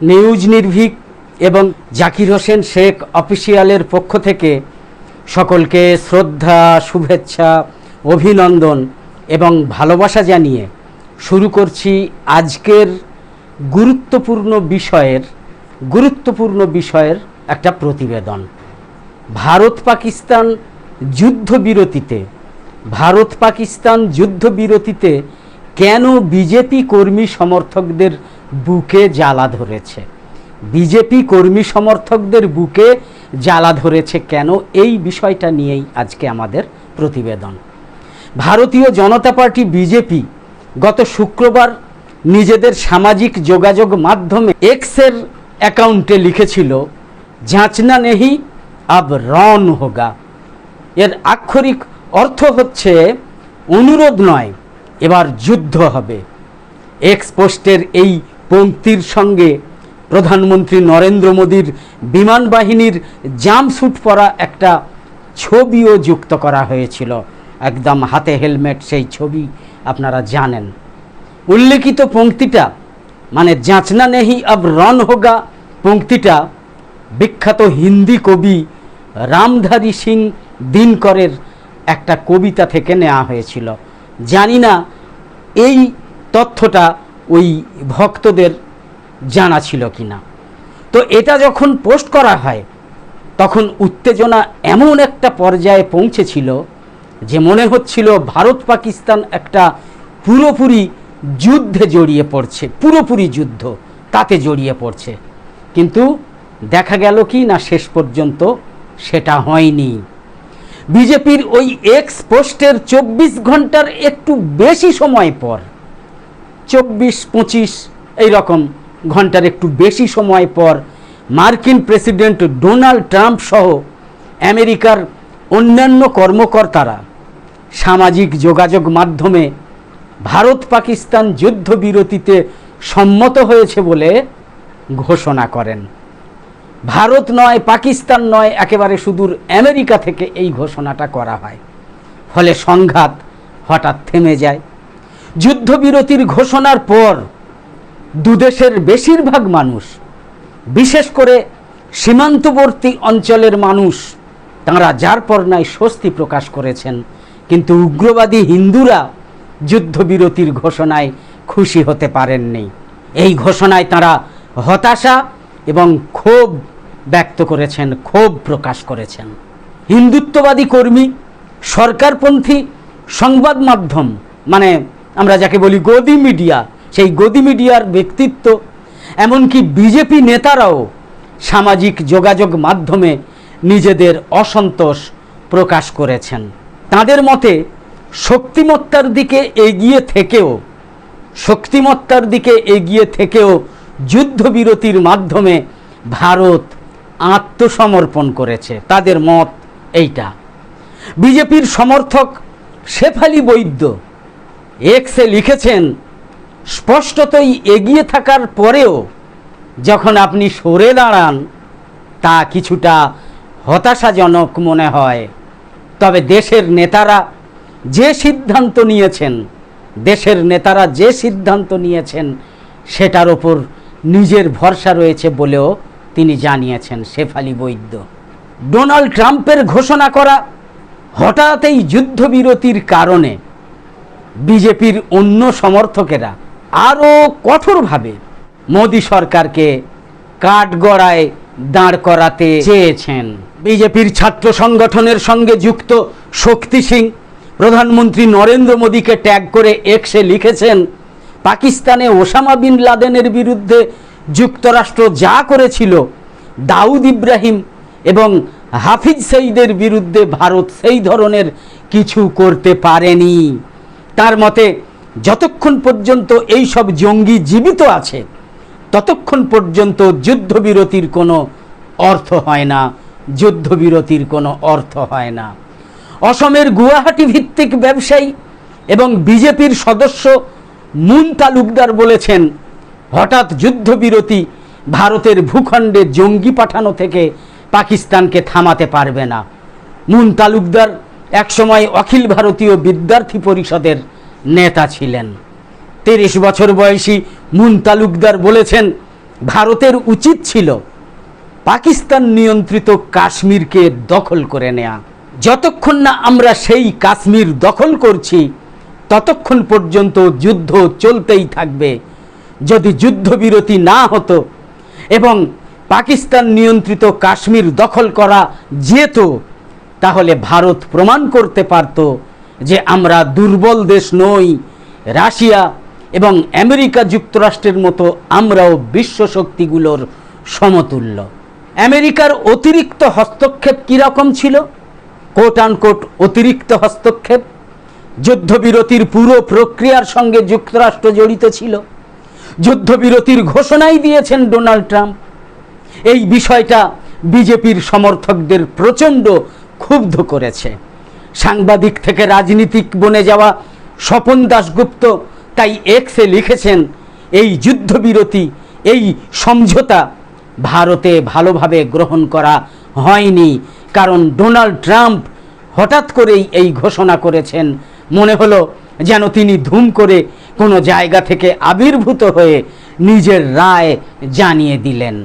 News নির্ভীক এবং জাকির হোসেন শেখ অফিসিয়ালের পক্ষ থেকে সকলকে শ্রদ্ধা, শুভেচ্ছা, অভিনন্দন এবং ভালোবাসা জানিয়ে শুরু করছি আজকের গুরুত্বপূর্ণ বিষয়ের গুরুত্বপূর্ণ বিষয়ের একটা প্রতিবেদন। ভারত পাকিস্তান যুদ্ধবিরতিতে, ভারত পাকিস্তান যুদ্ধবিরতিতে কেন বিজেপি কর্মী সমর্থকদের বুকে জ্বালা ধরেছে। বিজেপি কর্মী সমর্থকদের বুকে জ্বালা ধরেছে কেন? এই বিষয়টা নিয়েই আজকে আমাদের প্রতিবেদন। ভারতীয় জনতা পার্টি বিজেপি গত শুক্রবার নিজেদের সামাজিক যোগাযোগ মাধ্যমে এক্সের অ্যাকাউন্টে লিখেছিল যাচনা নেহি, আব রন হোগা। এর আক্ষরিক অর্থ হচ্ছে, অনুরোধ নয়, এবার যুদ্ধ হবে। এক্স পোস্টের এই পংক্তির সঙ্গে প্রধানমন্ত্রী নরেন্দ্র মোদীর বিমান বাহিনীর জাম্পস্যুট পরা একটা ছবিও যুক্ত করা হয়েছিল। একদম হাতে হেলমেট সেই ছবি আপনারা জানেন। উল্লেখিত পংক্তিটা মানে যাচনা নেহি আব রন হোগা পংক্তিটা বিখ্যাত হিন্দি কবি রামধারী সিং দিনকরের একটা কবিতা থেকে নেওয়া হয়েছিল। জানি না এই তথ্যটা ওই ভক্তদের জানা ছিল কি না তো এটা যখন পোস্ট করা হয়, তখন উত্তেজনা এমন একটা পর্যায়ে পৌঁছেছিল যে মনে হচ্ছিল ভারত পাকিস্তান একটা পুরোপুরি যুদ্ধে জড়িয়ে পড়ছে, পুরোপুরি যুদ্ধ তাতে জড়িয়ে পড়ছে। কিন্তু দেখা গেল কি না, শেষ পর্যন্ত সেটা হয়নি। বিজেপির ওই এক্স পোস্টের চব্বিশ ঘণ্টার একটু বেশি সময় পর চব্বিশ, পঁচিশ এই রকম ঘণ্টার একটু বেশি সময় পর মার্কিন প্রেসিডেন্ট ডোনাল্ড ট্রাম্প সহ আমেরিকার অন্যান্য কর্মকর্তারা সামাজিক যোগাযোগ মাধ্যমে ভারত পাকিস্তান যুদ্ধবিরতিতে সম্মত হয়েছে বলে ঘোষণা করেন। ভারত নয়, পাকিস্তান নয়, একেবারে সুদূর আমেরিকা থেকে এই ঘোষণাটা করা হয়। ফলে সংঘাত হঠাৎ থেমে যায়। যুদ্ধবিরতির ঘোষণার পর দুদেশের বেশিরভাগ মানুষ, বিশেষ করে সীমান্তবর্তী অঞ্চলের মানুষ, তাঁরা যার পর নাই স্বস্তি প্রকাশ করেছেন। কিন্তু উগ্রবাদী হিন্দুরা যুদ্ধবিরতির ঘোষণায় খুশি হতে পারেননি। এই ঘোষণায় তারা হতাশা এবং ক্ষোভ ব্যক্ত করেছেন, ক্ষোভ প্রকাশ করেছেন। হিন্দুত্ববাদী কর্মী, সরকারপন্থী সংবাদ মাধ্যম মানে আমরা যাকে বলি গদি মিডিয়া, সেই গদি মিডিয়ার ব্যক্তিত্ব, এমনকি বিজেপি নেতারাও সামাজিক যোগাযোগ মাধ্যমে নিজেদের অসন্তোষ প্রকাশ করেছেন। তাদের মতে, শক্তিমত্তার দিকে এগিয়ে থেকেও, শক্তিমত্তার দিকে এগিয়ে থেকেও যুদ্ধবিরতির মাধ্যমে ভারত আত্মসমর্পণ করেছে। তাদের মত এইটা। বিজেপির সমর্থক শেফালি বৈদ্য এক্সে লিখেছেন, স্পষ্টতই এগিয়ে থাকার পরেও যখন আপনি সরে দাঁড়ান, তা কিছুটা হতাশাজনক মনে হয়। তবে দেশের নেতারা যে সিদ্ধান্ত নিয়েছেন, দেশের নেতারা যে সিদ্ধান্ত নিয়েছেন, সেটার ওপর নিজের ভরসা রয়েছে বলেও তিনি জানিয়েছেন শেফালি বৈদ্য। ডোনাল্ড ট্রাম্পের ঘোষণা করা হঠাৎ এই যুদ্ধবিরতির কারণে বিজেপির অন্য সমর্থকেরা আরও কঠোরভাবে মোদী সরকারকে কাঠগড়ায় দাঁড় করাতে চেয়েছেন। বিজেপির ছাত্র সংগঠনের সঙ্গে যুক্ত শক্তি সিং, প্রধানমন্ত্রী নরেন্দ্র মোদীকে ট্যাগ করে এক্সে লিখেছেন, পাকিস্তানে ওসামা বিন লাদেনের বিরুদ্ধে যুক্তরাষ্ট্র যা করেছিল, দাউদ ইব্রাহিম এবং হাফিজ সঈদের বিরুদ্ধে ভারত সেই ধরনের কিছু করতে পারেনি। তার মতে, যতক্ষণ পর্যন্ত এই সব জঙ্গি জীবিত আছে, ততক্ষণ পর্যন্ত যুদ্ধবিরতির কোনো অর্থ হয় না। যুদ্ধবিরতির কোনো অর্থ হয় না। অসমের গুয়াহাটি ভিত্তিক ব্যবসায়ী এবং বিজেপির সদস্য মুন তালুকদার বলেছেন, হঠাৎ যুদ্ধবিরতি ভারতের ভূখণ্ডে জঙ্গি পাঠানো থেকে পাকিস্তানকে থামাতে পারবে না। মুন তালুকদার একসময় অখিল ভারতীয় বিদ্যার্থী পরিষদের নেতা ছিলেন। তিরিশ বছর বয়সী মুন তালুকদার বলেছেন, ভারতের উচিত ছিল পাকিস্তান নিয়ন্ত্রিত কাশ্মীরকে দখল করে নেয়া। যতক্ষণ না আমরা সেই কাশ্মীর দখল করছি, ততক্ষণ পর্যন্ত যুদ্ধ চলতেই থাকবে। যদি যুদ্ধবিরতি না হতো এবং পাকিস্তান নিয়ন্ত্রিত কাশ্মীর দখল করা যেত তাহলে ভারত প্রমাণ করতে পারত যে আমরা দুর্বল দেশ নই, রাশিয়া এবং আমেরিকা যুক্তরাষ্ট্রের মতো আমরাও বিশ্ব শক্তিগুলোর সমতুল্য। আমেরিকার অতিরিক্ত হস্তক্ষেপ কীরকম ছিল? কোট আনকোট অতিরিক্ত হস্তক্ষেপ, যুদ্ধবিরতির পুরো প্রক্রিয়ার সঙ্গে যুক্তরাষ্ট্র জড়িত ছিল, যুদ্ধবিরতির ঘোষণাই দিয়েছেন ডোনাল্ড ট্রাম্প। এই বিষয়টা বিজেপির সমর্থকদের প্রচণ্ড ক্ষুব্ধ করেছে। সাংবাদিক থেকে রাজনীতিক বনে যাওয়া স্বপন দাশগুপ্ত তাই এক্সে লিখেছেন, এই যুদ্ধবিরতি, এই সমঝোতা ভারতে ভালোভাবে গ্রহণ করা হয়নি। কারণ ডোনাল্ড ট্রাম্প হঠাৎ করেই এই ঘোষণা করেছেন, মনে হলো যেন তিনি ধুম করে কোনো জায়গা থেকে আবির্ভূত হয়ে নিজের রায় জানিয়ে দিলেন।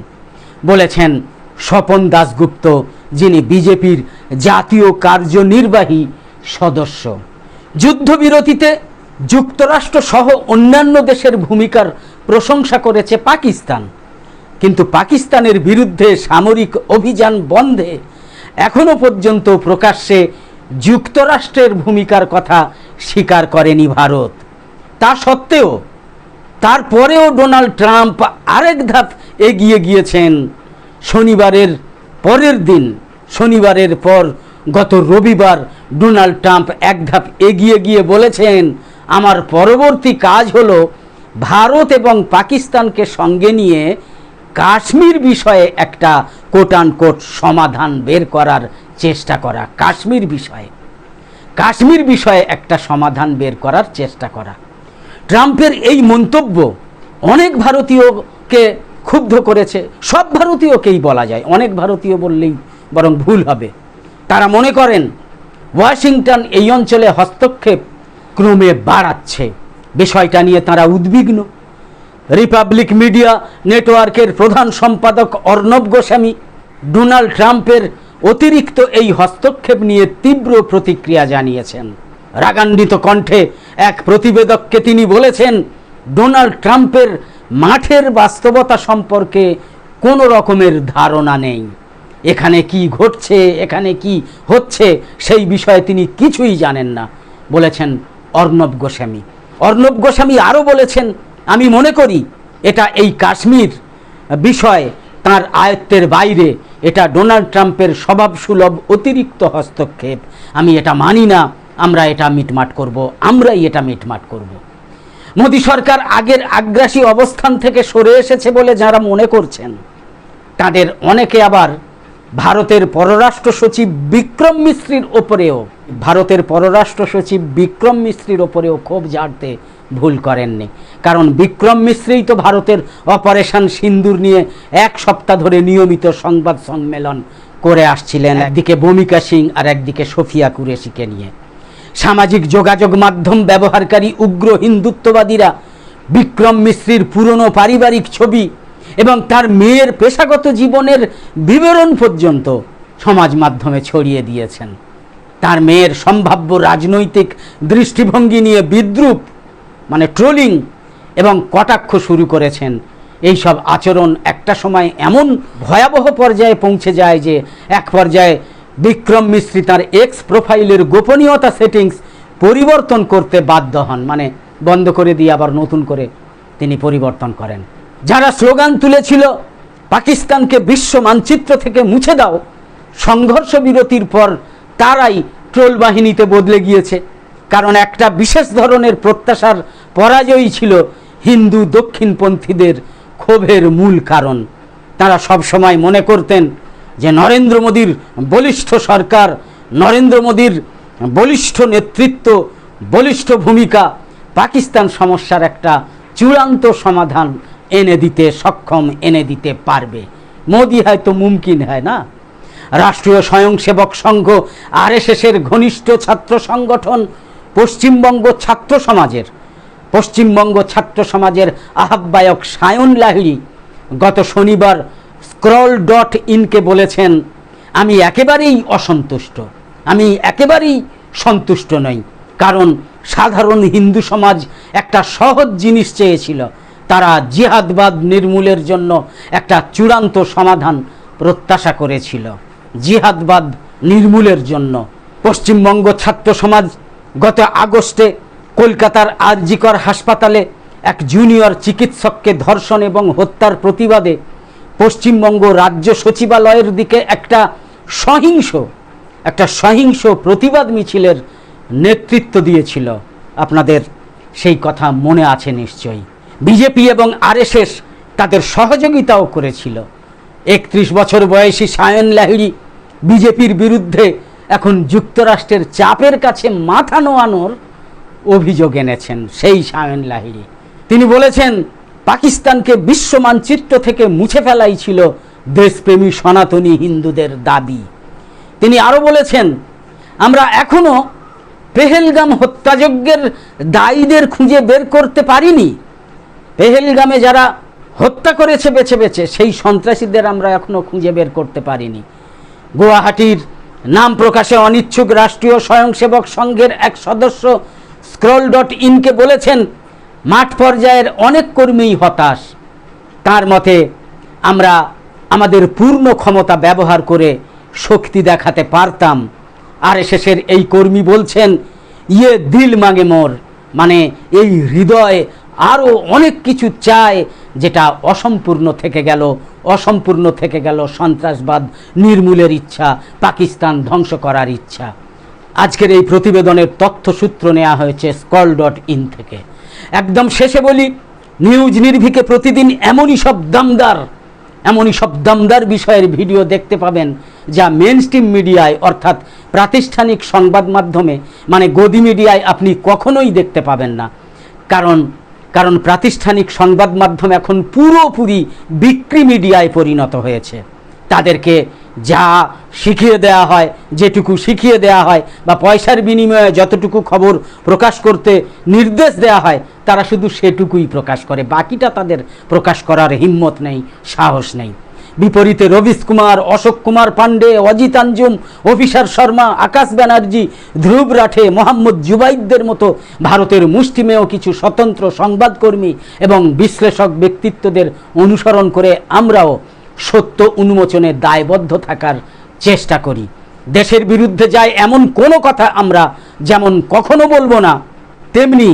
বলেছেন স্বপন দাশগুপ্ত, যিনি বিজেপির জাতীয় কার্যনির্বাহী সদস্য। যুদ্ধবিরতিতে যুক্তরাষ্ট্র সহ অন্যান্য দেশের ভূমিকার প্রশংসা করেছে পাকিস্তান। কিন্তু পাকিস্তানের বিরুদ্ধে সামরিক অভিযান বন্ধে এখনও পর্যন্ত প্রকাশ্যে যুক্তরাষ্ট্রের ভূমিকার কথা স্বীকার করেনি ভারত। তা সত্ত্বেও তারপরেও ডোনাল্ড ট্রাম্প আরেক ধাপ এগিয়ে গিয়েছেন শনিবারের পরের দিন, শনিবারের পর গত রবিবার ডোনাল্ড ট্রাম্প এক ধাপ এগিয়ে গিয়ে বলেছেন, আমার পরবর্তী কাজ হলো ভারত এবং পাকিস্তানকে সঙ্গে নিয়ে কাশ্মীর বিষয়ে একটা কোটান কোট সমাধান বের করার চেষ্টা করা। কাশ্মীর বিষয়ে। কাশ্মীর বিষয়ে একটা সমাধান বের করার চেষ্টা করা। ট্রাম্পের এই মন্তব্য অনেক ভারতীয়কে ক্ষুব্ধ করেছে। সব ভারতীয়কেই বলা যায়। অনেক ভারতীয় বললেই বরং ভুল হবে। তারা মনে করেন, ওয়াশিংটন এই অঞ্চলে হস্তক্ষেপ ক্রমে বাড়াচ্ছে। বিষয়টা নিয়ে তারা উদ্বিগ্ন। রিপাবলিক মিডিয়া নেটওয়ার্কের প্রধান সম্পাদক অর্ণব গোস্বামী, ডোনাল্ড ট্রাম্পের অতিরিক্ত এই হস্তক্ষেপ নিয়ে তীব্র প্রতিক্রিয়া জানিয়েছেন। রাগান্বিত কণ্ঠে এক প্রতিবেদককে তিনি বলেছেন, ডোনাল্ড ট্রাম্পের মাঠের বাস্তবতা সম্পর্কে কোনো রকমের ধারণা নেই। এখানে কি ঘটছে, এখানে কি হচ্ছে, সেই বিষয়ে তিনি কিছুই জানেন না, বলেছেন অর্ণব গোস্বামী। অর্ণব গোস্বামী আরও বলেছেন, আমি মনে করি এটা এই কাশ্মীর বিষয়, তার আয়ত্তের বাইরে এটা ডোনাল্ড ট্রাম্পের স্বভাবসুলভ অতিরিক্ত হস্তক্ষেপ। আমি এটা মানি না, আমরা এটা মিটমাট করব, আমরাই এটা মিটমাট করব। মোদী সরকার আগের আগ্রাসী অবস্থান থেকে সরে এসেছে বলে যারা মনে করছেন, তাদের অনেকে আবার ভারতের পররাষ্ট্র সচিব বিক্রম মিস্ত্রির ওপরেও, ভারতের পররাষ্ট্র সচিব বিক্রম মিস্ত্রির ওপরেও ক্ষোভ ঝাড়তে ভুল করেননি। কারণ বিক্রম মিশ্রেই তো ভারতের অপারেশন সিন্দুর নিয়ে এক সপ্তাহ ধরে নিয়মিত সংবাদ সম্মেলন করে আসছিলেন। একদিকে ভূমিকা সিং আর একদিকে সফিয়া কুরেশিকে নিয়ে। সামাজিক যোগাযোগ মাধ্যম ব্যবহারকারী উগ্র হিন্দুত্ববাদীরা বিক্রম মিশ্রির পুরনো পারিবারিক ছবি এবং তার মেয়ের পেশাগত জীবনের বিবরণ পর্যন্ত সমাজ মাধ্যমে ছড়িয়ে দিয়েছেন। তার মেয়ের সম্ভাব্য রাজনৈতিক দৃষ্টিভঙ্গি নিয়ে বিদ্রুপ মানে ট্রোলিং এবং কটাক্ষ শুরু করেছেন। এই সব আচরণ একটা সময় এমন ভয়াবহ পর্যায়ে পৌঁছে যায় যে এক পর্যায়ে বিক্রম মিশ্রি তার এক্স প্রোফাইলের গোপনীয়তা সেটিংস পরিবর্তন করতে বাধ্য হন। মানে বন্ধ করে দিয়ে আবার নতুন করে তিনি পরিবর্তন করেন। যারা স্লোগান তুলেছিল, পাকিস্তানকে বিশ্ব মানচিত্র থেকে মুছে দাও, সংঘর্ষ বিরতির পর তারাই ট্রোল বাহিনীতে বদলে গিয়েছে। কারণ একটা বিশেষ ধরনের প্রত্যাশার পরাজয়ই ছিল হিন্দু দক্ষিণপন্থীদের ক্ষোভের মূল কারণ। তারা সব সময় মনে করতেন যে নরেন্দ্র মোদীর বলিষ্ঠ সরকার, নরেন্দ্র মোদীর বলিষ্ঠ নেতৃত্ব, বলিষ্ঠ ভূমিকা, পাকিস্তান সমস্যার একটা চূড়ান্ত সমাধান এনে দিতে সক্ষম, এনে দিতে পারবে। মোদি হয়তো মুমকিন হয় না? রাষ্ট্রীয় স্বয়ংসেবক সংঘ আর আরএসএসের ঘনিষ্ঠ ছাত্র সংগঠন, পশ্চিমবঙ্গ ছাত্র সমাজের, পশ্চিমবঙ্গ ছাত্র সমাজের আহ্বায়ক সায়ন লাহিড়ী গত শনিবার স্ক্রল ডট ইনকে বলেছেন, আমি একেবারেই অসন্তুষ্ট। আমি একেবারেই সন্তুষ্ট নই, কারণ সাধারণ হিন্দু সমাজ একটা সহজ জিনিস চেয়েছিল, তারা জিহাদবাদ নির্মূলের জন্য একটা চূড়ান্ত সমাধান প্রত্যাশা করেছিল। জিহাদবাদ নির্মূলের জন্য। পশ্চিমবঙ্গ ছাত্র সমাজ গত আগস্টে কলকাতার আরজিকর হাসপাতালে এক জুনিয়র চিকিৎসককে ধর্ষণ এবং হত্যার প্রতিবাদে পশ্চিমবঙ্গ রাজ্য সচিবালয়ের দিকে একটা সহিংস একটা সহিংস প্রতিবাদ মিছিলের নেতৃত্ব দিয়েছিল। আপনাদের সেই কথা মনে আছে নিশ্চয়ই। বিজেপি এবং আরএসএস তাদের সহযোগিতাও করেছিল। একত্রিশ বছর বয়সী সায়ন লাহিড়ি বিজেপির বিরুদ্ধে এখন যুক্তরাষ্ট্রের চাপের কাছে মাথা নোয়ানোর অভিযোগ এনেছেন সেই সায়ন লাহিড়ি। তিনি বলেছেন পাকিস্তানকে বিশ্ব মানচিত্র থেকে মুছে ফেলাই ছিল দেশপ্রেমী সনাতনী হিন্দুদের দাবি। তিনি আরও বলেছেন, আমরা এখনও পেহেলগাম হত্যাযজ্ঞের দায়ীদের খুঁজে বের করতে পারিনি। পেহেলগামে যারা হত্যা করেছে বেছে বেছে, সেই সন্ত্রাসীদের আমরা এখনও খুঁজে বের করতে পারিনি। গুয়াহাটির নাম প্রকাশে অনিচ্ছুক রাষ্ট্রীয় স্বয়ংসেবক সংঘের এক সদস্য স্ক্রল ডট ইনকে বলেছেন মাঠ পর্যায়ের অনেক কর্মীই হতাশ। তার মতে, আমরা আমাদের পূর্ণ ক্ষমতা ব্যবহার করে শক্তি দেখাতে পারতাম। আর শেষের এই কর্মী বলছেন ইয়ে দিল মাগে মোর। মানে এই হৃদয় আরও অনেক কিছু চায় যেটা অসম্পূর্ণ থেকে গেল, অসম্পূর্ণ থেকে গেল সন্ত্রাসবাদ, নির্মূলের ইচ্ছা, পাকিস্তান ধ্বংস করার ইচ্ছা। আজকের এই প্রতিবেদনের তথ্যসূত্র নেওয়া হয়েছে স্কল ডট ইন থেকে। একদম শেষে বলি, নিউজ নির্ভিকে প্রতিদিন এমনই সব দামদার, এমনই সব দামদার বিষয়ের ভিডিও দেখতে পাবেন, যা মেন স্ট্রিম মিডিয়ায় অর্থাৎ প্রাতিষ্ঠানিক সংবাদ মাধ্যমে মানে গদি মিডিয়ায় আপনি কখনোই দেখতে পাবেন না। কারণ কারণ প্রাতিষ্ঠানিক সংবাদ মাধ্যম এখন পুরোপুরি বিক্রি মিডিয়ায় পরিণত হয়েছে। তাদেরকে যা শিখিয়ে দেওয়া হয়, যেটুকু শিখিয়ে দেওয়া হয়, বা পয়সার বিনিময়ে যতটুকু খবর প্রকাশ করতে নির্দেশ দেওয়া হয়, তারা শুধু সেটুকুই প্রকাশ করে। বাকিটা তাদের প্রকাশ করার হিম্মত নেই, সাহস নেই। বিপরীতে রবিশ কুমার, অশোক কুমার পাণ্ডে, অজিত আঞ্জুম অফিসার শর্মা, আকাশ ব্যানার্জি, ধ্রুব রাঠে, মোহাম্মদ জুবাইদদের মতো ভারতের মুষ্টিমেয় কিছু স্বতন্ত্র সংবাদকর্মী এবং বিশ্লেষক ব্যক্তিত্বদের অনুসরণ করে আমরাও সত্য উন্মোচনে দায়বদ্ধ থাকার চেষ্টা করি। দেশের বিরুদ্ধে যায় এমন কোনো কথা আমরা যেমন কখনো বলব না, তেমনি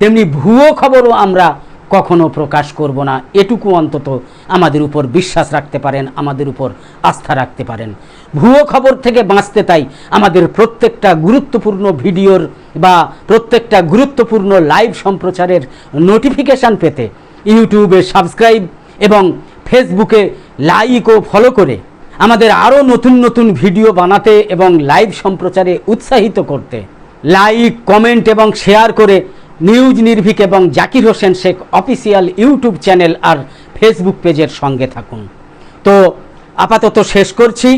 তেমনি ভুয়ো খবরও আমরা কখনো প্রকাশ করব না। এটুকু অন্তত আমাদের উপর বিশ্বাস রাখতে পারেন, আমাদের উপর আস্থা রাখতে পারেন। ভুয়ো খবর থেকে বাঁচতে তাই আমাদের প্রত্যেকটা গুরুত্বপূর্ণ ভিডিওর বা প্রত্যেকটা গুরুত্বপূর্ণ লাইভ সম্প্রচারের নোটিফিকেশান পেতে ইউটিউবে সাবস্ক্রাইব এবং ফেসবুকে লাইক ও ফলো করে আমাদের আরও নতুন নতুন ভিডিও বানাতে এবং লাইভ সম্প্রচারে উৎসাহিত করতে। লাইক কমেন্ট এবং শেয়ার করে নিউজ নির্ভীক এবং Zakir Hossain Sheikh official YouTube channel আর ফেসবুক পেজের সঙ্গে থাকুন। তো আপাতত শেষ করছি।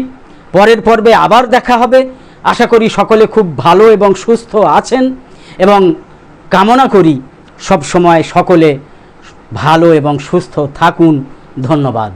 পরের পর্বে আবার দেখা হবে। আশা করি সকলে খুব ভালো এবং সুস্থ আছেন এবং কামনা করি সব সময় সকলে ভালো এবং সুস্থ থাকুন। ধন্যবাদ।